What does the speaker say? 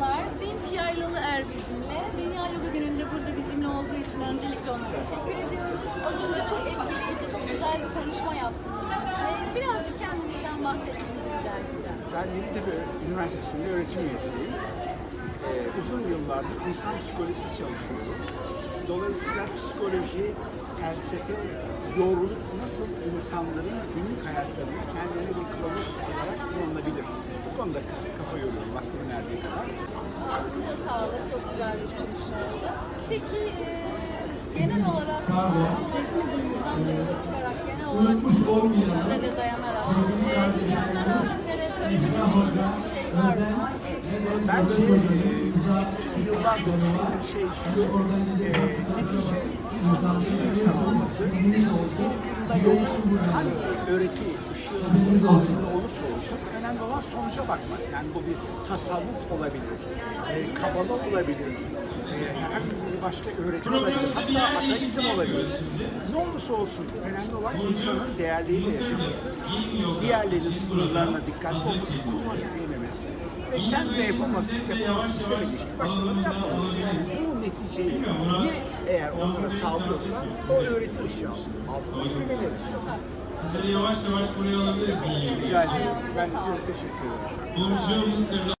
Merhabalar, Dinç Yaylalı Er bizimle. Dünya Yoga Günü'nde burada bizimle olduğu için öncelikle ona teşekkür ediyoruz. Az önce çok etkileyici, çok güzel bir konuşma yaptınız. Ee, Birazcık kendinizden bahsetmenizi rica edeceğim. Ben Yeditepe Üniversitesi'nde öğretim üyesiyim. Ee, uzun yıllardır insan psikolojisi çalışıyorum. Dolayısıyla psikoloji, felsefe, doğruluk nasıl insanların günlük hayatlarında kendine bir kılavuz olarak kullanılabilir? Bu konuda kafa yoruyorum vaktim verdiği kadar. Ağzınıza sağlık, çok güzel bir konuşma oldu. Peki e, genel olarak hayatınızdan da yola çıkarak genel olarak size de dayanarak e, insanlara bizlere söylemek istediğiniz bir şey var mı? imza yıllardır düşündüğüm şey şu, e, netice insanın insanların insan olması, bilginiz olsun. Sizler için buradayız. hangi öğreti Haberiniz ışığı olsun. altında olursa olsun önemli olan sonuca bakmak. Yani bu bir tasavvuf olabilir, e, kabala olabilir, e, herhangi bir başka öğretim olabilir, hatta ateizm olabilir. Ne olursa olsun önemli olan insanın değerleriyle yaşaması, diğerlerinin sınırlarına dikkatli olması, kullanmak bilmemesi ve kendine yapılması, yapılması istemediği şey başkalarının yapmaması. Bu neticeyi ne eğer onlara sağlıyorsa o öğreti ışığı altında bilmeleri. Sizleri yavaş yavaş buraya alabiliriz. Rica ederim. Ben size teşekkür ederim. Burcu Mısır'da